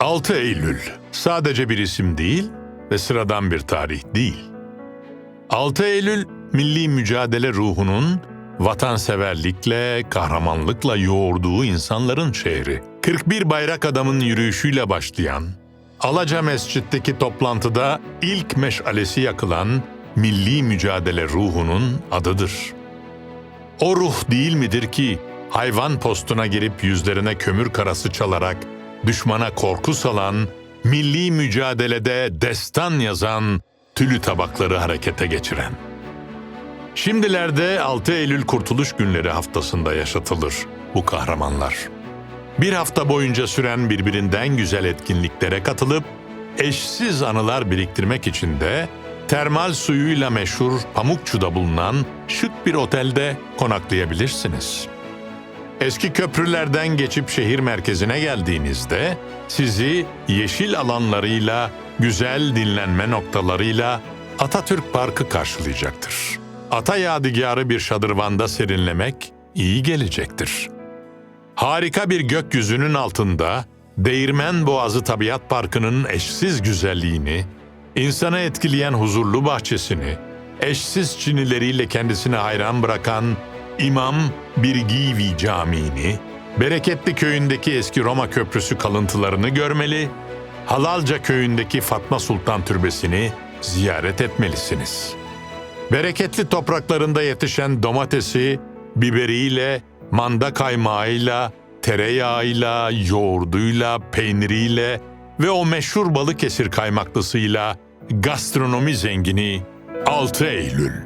6 Eylül sadece bir isim değil ve sıradan bir tarih değil. 6 Eylül milli mücadele ruhunun vatanseverlikle, kahramanlıkla yoğurduğu insanların şehri. 41 bayrak adamın yürüyüşüyle başlayan, Alaca Mescid'deki toplantıda ilk meşalesi yakılan milli mücadele ruhunun adıdır. O ruh değil midir ki hayvan postuna girip yüzlerine kömür karası çalarak düşmana korku salan, milli mücadelede destan yazan, tülü tabakları harekete geçiren. Şimdilerde 6 Eylül Kurtuluş Günleri haftasında yaşatılır bu kahramanlar. Bir hafta boyunca süren birbirinden güzel etkinliklere katılıp eşsiz anılar biriktirmek için de termal suyuyla meşhur Pamukçu'da bulunan şık bir otelde konaklayabilirsiniz. Eski köprülerden geçip şehir merkezine geldiğinizde sizi yeşil alanlarıyla, güzel dinlenme noktalarıyla Atatürk Parkı karşılayacaktır. Ata yadigarı bir şadırvanda serinlemek iyi gelecektir. Harika bir gökyüzünün altında Değirmen Boğazı Tabiat Parkı'nın eşsiz güzelliğini, insanı etkileyen huzurlu bahçesini, eşsiz çinileriyle kendisini hayran bırakan İmam Birgivi Camii'ni, Bereketli Köyü'ndeki eski Roma Köprüsü kalıntılarını görmeli, Halalca Köyü'ndeki Fatma Sultan Türbesi'ni ziyaret etmelisiniz. Bereketli topraklarında yetişen domatesi, biberiyle, manda kaymağıyla, tereyağıyla, yoğurduyla, peyniriyle ve o meşhur Balıkesir kaymaklısıyla gastronomi zengini 6 Eylül.